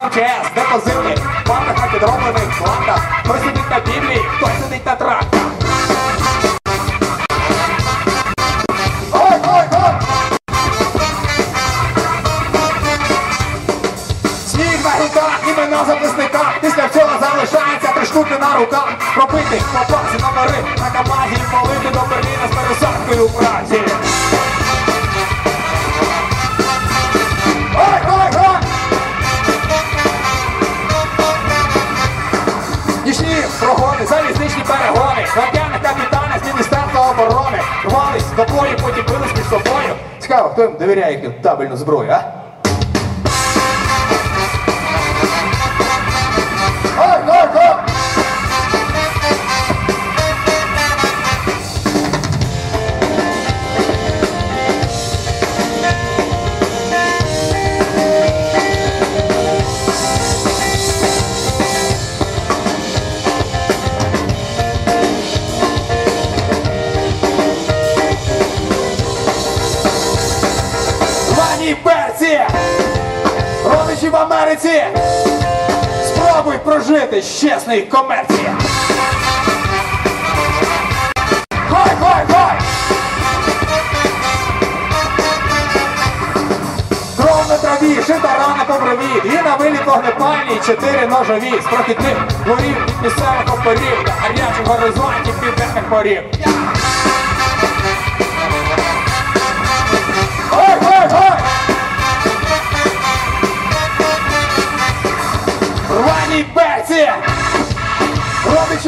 ЧС, де позивні, бандах на підроблених бландах. Хтось сидить на біблії, хтось сидить на трактах. Сніг на гілках, імена записника Після всього залишається три штуки на руках. Пробити, попасти номери на камазі І полити до Берліна з пересадкою праці Рвались до бою, потім бились між собою Цікаво, хто їм довіряє їхню табельну зброю, а? Америці! Спробуй прожити з чесної комерції! Хой, хой, хой! Кров на траві, шита рана по брові, і на виліт вогнепальні, чотири ножові, з прохідних дворів місцевих оперів, та гарячих горизонтів південних порів.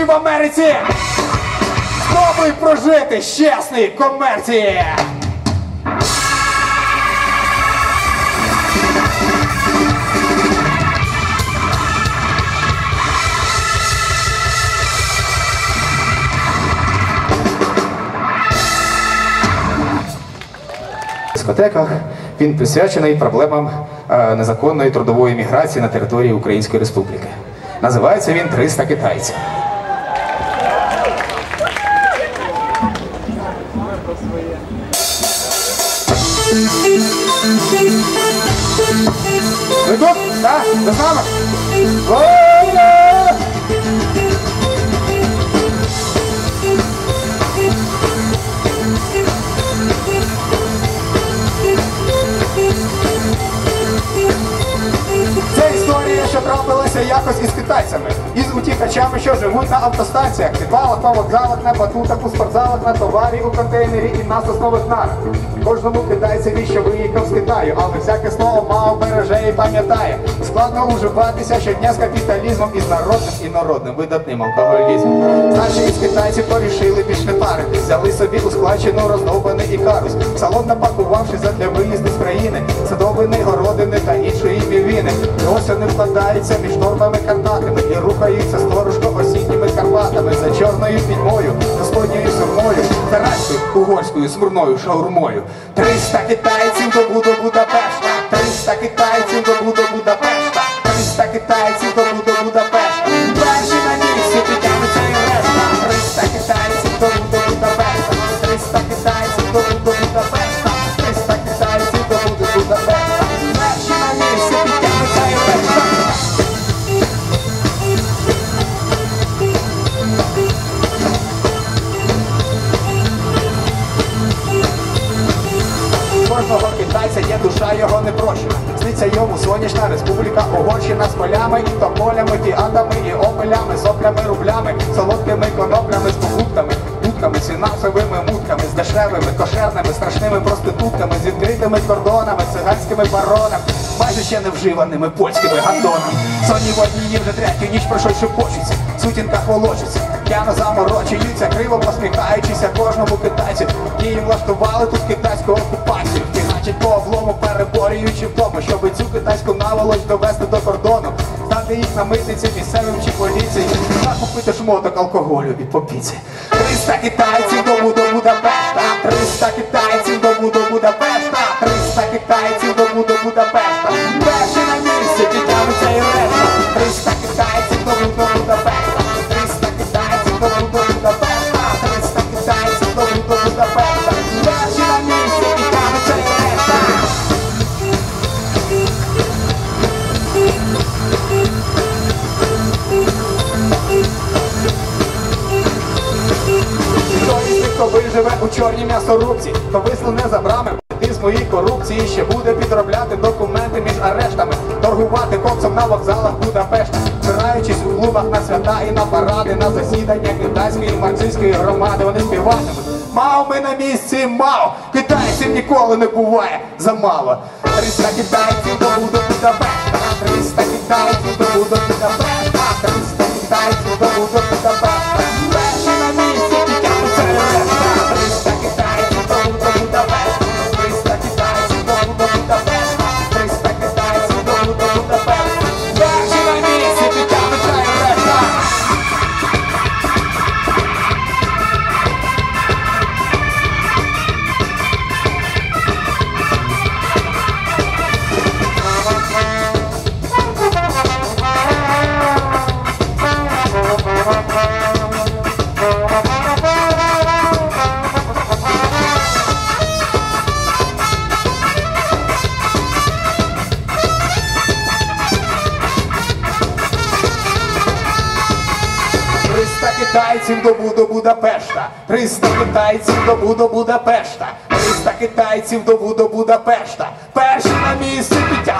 Родичі в Америці! Спробуй прожити чесної комерції! дискотеках. Він присвячений проблемам е, незаконної трудової міграції на території Української Республіки. Називається він «300 китайців. Ви тут? Так? Ви з із утікачами, що живуть на автостанціях, підвалах, на вокзалах, на батутах, у спортзалах, на товарі, у контейнері і на соснових нарах. Кожному китайцеві, що виїхав з Китаю, але всяке слово мало береже і пам'ятає. Складно уживатися щодня з капіталізмом і з народним і народним видатним алкоголізмом. Старші із китайців порішили більш не паритись, взяли собі у складчину роздовбаний ікарус. В салон напакувавши задля виїзду з країни, садовини, городини та іншої півіни. І ось вони вкладаються між нормами картатами і рухаються сторожко осінніми Карпатами за чорною пітьмою, господньою сурмою, тарацькою, угорською, смурною шаурмою. Триста китайців до Буду Будапешта, душа його не прощена. Сниться йому сонячна республіка, Угорщина з полями і тополями, фіатами і опелями, соплями, рублями, солодкими коноплями, з покупками, будками, фінансовими мутками, з дешевими, кошерними, страшними проститутками, з відкритими кордонами, циганськими баронами, майже ще не вживаними польськими гандонами. Соні водії вже третю ніч про щось шепочуться, в сутінках волочаться, п'яно заморочуються, криво посміхаючися кожному китайцю. Її влаштували тут китайську окупацію, фігачить по облому, переборюючи в тому, щоб цю китайську наволоч довести до кордону, Дати їх на митниці місцевим чи поліції, та купити шмоток алкоголю і попіці. 300 китайців до Буду Будапешта, 300 китайців до Буду Будапешта, 300 китайців до Буду Будапешта. Чорні м'ясорубці, то вислане за брами. Ти з моїй корупції ще буде підробляти документи між арештами, торгувати коксом на вокзалах Будапешта, збираючись у клубах на свята і на паради, на засідання китайської марксистської громади. Вони співатимуть. Мав ми на місці, мав! Китайців ніколи не буває замало. 300 китайців до Буду Будапешта, 300 китайців до Буду Будапешта, 300 китайців до Буду Будапешта. Перші на місці китайців добу до Будапешта, Триста китайців добу до Будапешта, Триста китайців добу до Будапешта. Перші на місці решта.